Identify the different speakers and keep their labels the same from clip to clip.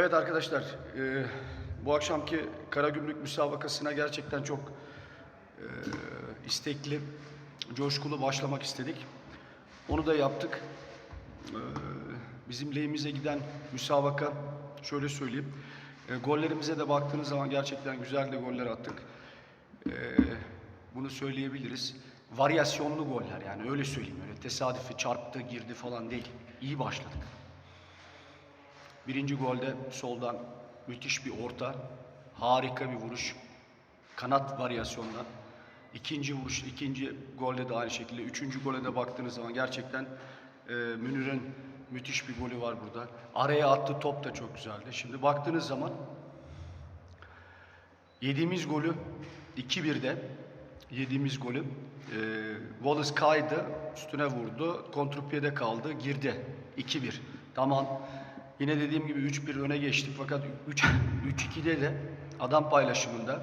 Speaker 1: Evet arkadaşlar, e, bu akşamki Karagümrük müsabakasına gerçekten çok e, istekli, coşkulu başlamak istedik. Onu da yaptık. E, bizim lehimize giden müsabaka, şöyle söyleyeyim, e, gollerimize de baktığınız zaman gerçekten güzel de goller attık. E, bunu söyleyebiliriz. Varyasyonlu goller yani öyle söyleyeyim. Öyle tesadüfi çarptı, girdi falan değil. İyi başladık. Birinci golde soldan müthiş bir orta, harika bir vuruş, kanat varyasyondan. İkinci vuruş, ikinci golde de aynı şekilde. Üçüncü gole de baktığınız zaman gerçekten e, Münir'in müthiş bir golü var burada. Araya attığı top da çok güzeldi. Şimdi baktığınız zaman yediğimiz golü 2-1'de yediğimiz golü e, Wallace kaydı, üstüne vurdu, kontrpiyede kaldı, girdi. 2-1. Tamam. Yine dediğim gibi 3-1 öne geçtik fakat 3 3-2'de de adam paylaşımında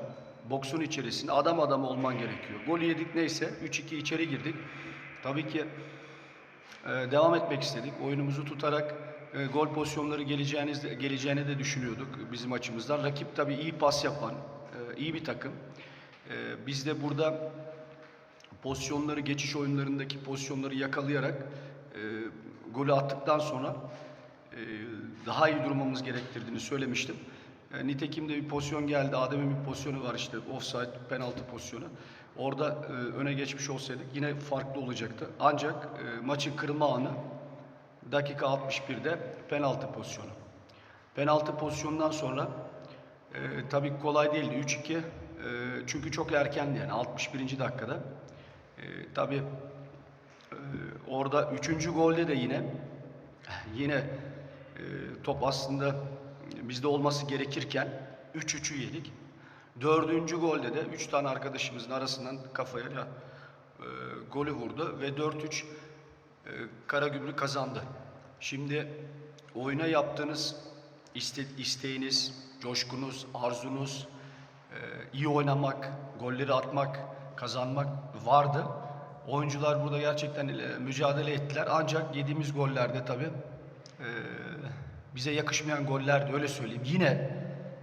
Speaker 1: boksun içerisinde adam adam olman gerekiyor. Gol yedik neyse 3-2 içeri girdik. Tabii ki e, devam etmek istedik. Oyunumuzu tutarak e, gol pozisyonları geleceğiniz geleceğini de düşünüyorduk bizim açımızdan. Rakip tabii iyi pas yapan, e, iyi bir takım. E, biz de burada pozisyonları, geçiş oyunlarındaki pozisyonları yakalayarak e, golü attıktan sonra daha iyi durmamız gerektirdiğini söylemiştim. E, nitekim de bir pozisyon geldi. Adem'in bir pozisyonu var işte offside penaltı pozisyonu. Orada e, öne geçmiş olsaydık yine farklı olacaktı. Ancak e, maçın kırılma anı dakika 61'de penaltı pozisyonu. Penaltı pozisyonundan sonra e, tabii kolay değildi 3-2. E, çünkü çok erkendi yani 61. dakikada. E, tabii ee, orada üçüncü golde de yine yine e, top aslında bizde olması gerekirken 3-3'ü yedik. Dördüncü golde de üç tane arkadaşımızın arasından kafaya e, golü vurdu ve 4-3 e, Karagümrük kazandı. Şimdi oyuna yaptığınız iste, isteğiniz, coşkunuz, arzunuz, e, iyi oynamak, golleri atmak, kazanmak vardı. Oyuncular burada gerçekten e, mücadele ettiler. Ancak yediğimiz gollerde tabii e, bize yakışmayan gollerdi öyle söyleyeyim. Yine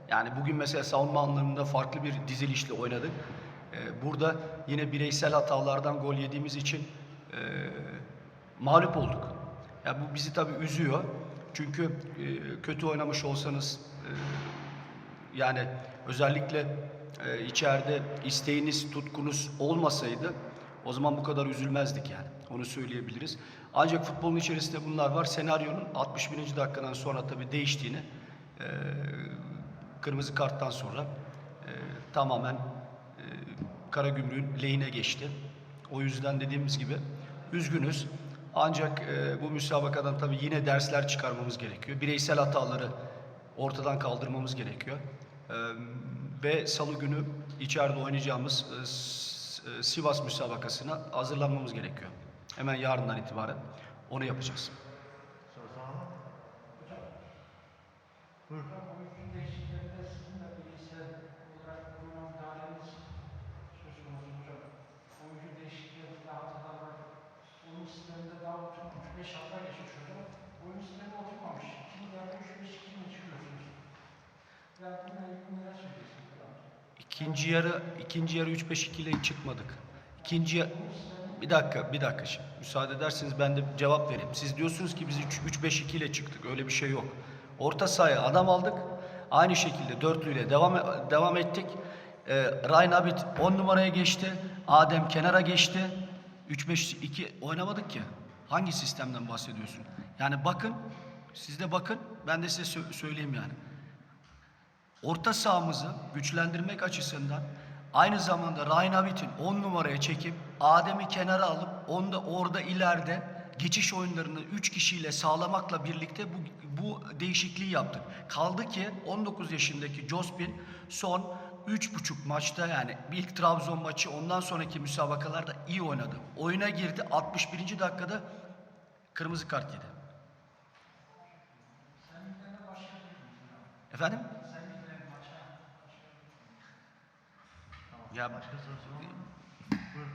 Speaker 1: yani bugün mesela savunma anlamında farklı bir dizilişle oynadık. E, burada yine bireysel hatalardan gol yediğimiz için e, mağlup olduk. Ya bu bizi tabii üzüyor. Çünkü e, kötü oynamış olsanız e, yani özellikle e, içeride isteğiniz, tutkunuz olmasaydı o zaman bu kadar üzülmezdik yani. Onu söyleyebiliriz. Ancak futbolun içerisinde bunlar var. Senaryonun 61. dakikadan sonra tabii değiştiğini e, kırmızı karttan sonra e, tamamen e, Karagümrük'ün lehine geçti. O yüzden dediğimiz gibi üzgünüz. Ancak e, bu müsabakadan tabii yine dersler çıkarmamız gerekiyor. Bireysel hataları ortadan kaldırmamız gerekiyor. E, ve salı günü içeride oynayacağımız e, e, Sivas müsabakasına hazırlanmamız gerekiyor. Hemen yarından itibaren onu yapacağız.
Speaker 2: Sorusu var mı? Buyurun.
Speaker 3: Oyuncu değişikliklerinde sizin de bireysel olarak buna müdahaleniz söz konusu hocam. Oyuncu değişikliklerinde hatalar var. Oyun sisteminde daha oturmamış. 5 hafta geçmiş hocam. Oyun sistemi oturmamış. Şimdi yarın 3-5-2 ile çıkıyorsunuz. Yani bununla ilgili neler söyleyeceksiniz hocam?
Speaker 1: İkinci yarı ikinci yarı 3-5-2 ile çıkmadık. İkinci bir dakika bir dakika şimdi. Müsaade ederseniz ben de cevap vereyim. Siz diyorsunuz ki biz 3-5-2 ile çıktık. Öyle bir şey yok. Orta sahaya adam aldık. Aynı şekilde dörtlüyle devam devam ettik. Ee, Ryan Abit 10 numaraya geçti. Adem kenara geçti. 3-5-2 oynamadık ki. Hangi sistemden bahsediyorsun? Yani bakın, siz de bakın, ben de size sö- söyleyeyim yani orta sahamızı güçlendirmek açısından aynı zamanda Ryan Abit'in 10 numaraya çekip Adem'i kenara alıp onda orada ileride geçiş oyunlarını 3 kişiyle sağlamakla birlikte bu, bu değişikliği yaptık. Kaldı ki 19 yaşındaki Jospin son 3,5 maçta yani ilk Trabzon maçı ondan sonraki müsabakalarda iyi oynadı. Oyuna girdi 61. dakikada kırmızı kart yedi. Efendim? Ya
Speaker 2: Başka sorusu var mı? Buyurun.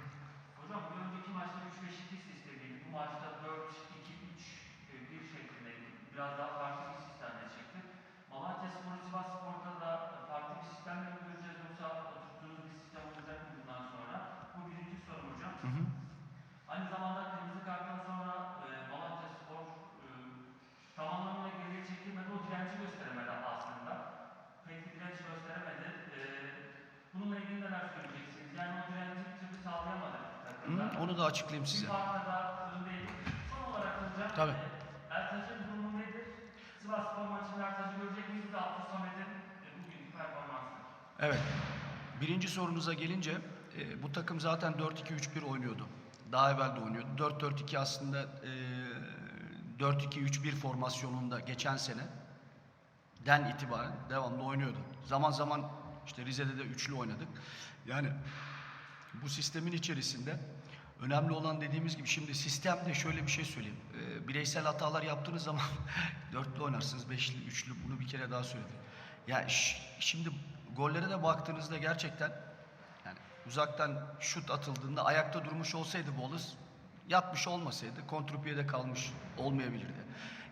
Speaker 4: Hocam bir önceki maçta 3-5-2 sistemiydi. Bu maçta 4-2-3 bir şeklindeydi. Biraz daha
Speaker 1: Onu da açıklayayım size.
Speaker 4: Bir. Son olarak hocam.
Speaker 1: Tabii.
Speaker 4: e, Ertaş'ın durumu nedir? Sivas Spor maçında Ertaş'ı görecek miyiz? Bir de Abdus Samet'in e, bugünkü performansı.
Speaker 1: Evet. Birinci sorunuza gelince e, bu takım zaten 4-2-3-1 oynuyordu. Daha evvel de oynuyordu. 4-4-2 aslında e, 4-2-3-1 formasyonunda geçen sene den itibaren devamlı oynuyordu. Zaman zaman işte Rize'de de üçlü oynadık. Yani bu sistemin içerisinde önemli olan dediğimiz gibi şimdi sistemde şöyle bir şey söyleyeyim. Ee, bireysel hatalar yaptığınız zaman dörtlü oynarsınız, beşli, üçlü bunu bir kere daha söyledim. Ya ş- şimdi gollere de baktığınızda gerçekten yani uzaktan şut atıldığında ayakta durmuş olsaydı Bolus yatmış olmasaydı kontrpiyede kalmış olmayabilirdi.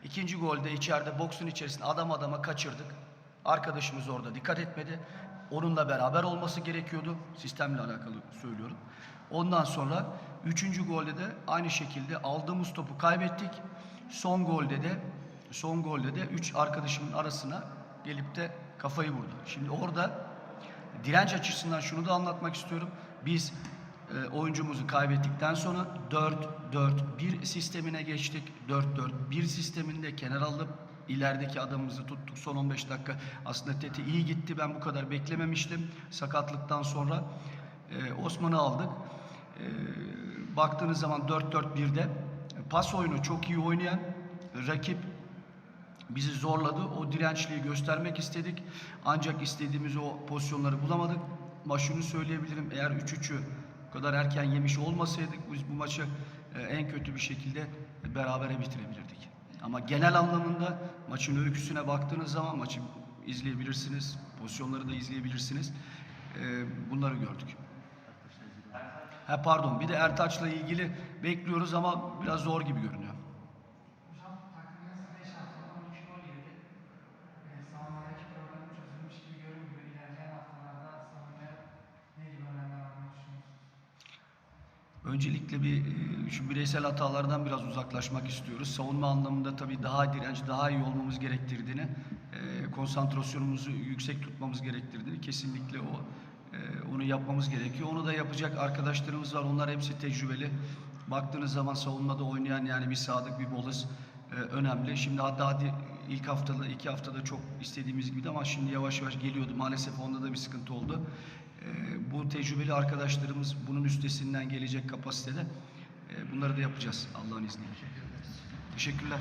Speaker 1: İkinci golde içeride boksun içerisinde adam adama kaçırdık. Arkadaşımız orada dikkat etmedi. Onunla beraber olması gerekiyordu. Sistemle alakalı söylüyorum. Ondan sonra üçüncü golde de aynı şekilde aldığımız topu kaybettik. Son golde de son golde de üç arkadaşımın arasına gelip de kafayı vurdu. Şimdi orada direnç açısından şunu da anlatmak istiyorum. Biz e, oyuncumuzu kaybettikten sonra 4-4-1 sistemine geçtik. 4-4-1 sisteminde kenar alıp ilerideki adamımızı tuttuk. Son 15 dakika aslında Tete iyi gitti. Ben bu kadar beklememiştim. Sakatlıktan sonra e, Osman'ı aldık. E, baktığınız zaman 4-4-1'de pas oyunu çok iyi oynayan rakip bizi zorladı. O dirençliği göstermek istedik. Ancak istediğimiz o pozisyonları bulamadık. Ama şunu söyleyebilirim. Eğer 3-3'ü bu kadar erken yemiş olmasaydık biz bu maçı e, en kötü bir şekilde berabere bitirebilirdik. Ama genel anlamında maçın öyküsüne baktığınız zaman maçı izleyebilirsiniz. Pozisyonları da izleyebilirsiniz. E, Bunları gördük. Ha pardon bir de Ertaç'la ilgili bekliyoruz ama biraz zor gibi görünüyor.
Speaker 3: Hocam takımınız 5 haftada 12 gol yedi. Savunmadaki problem çözülmüş gibi görünmüyor. İlerleyen haftalarda savunmaya ne gibi önlemler almayı düşünüyorsunuz?
Speaker 1: Öncelikle bir e, şu bireysel hatalardan biraz uzaklaşmak istiyoruz. Savunma anlamında tabii daha direnç, daha iyi olmamız gerektirdiğini, e, konsantrasyonumuzu yüksek tutmamız gerektirdiğini kesinlikle o onu yapmamız gerekiyor. Onu da yapacak arkadaşlarımız var. Onlar hepsi tecrübeli. Baktığınız zaman savunmada oynayan yani bir Sadık, bir Bolas e, önemli. Şimdi hatta hadi ilk haftada, iki haftada çok istediğimiz gibiydi ama şimdi yavaş yavaş geliyordu. Maalesef onda da bir sıkıntı oldu. E, bu tecrübeli arkadaşlarımız bunun üstesinden gelecek kapasitede. E, bunları da yapacağız Allah'ın izniyle. Teşekkürler.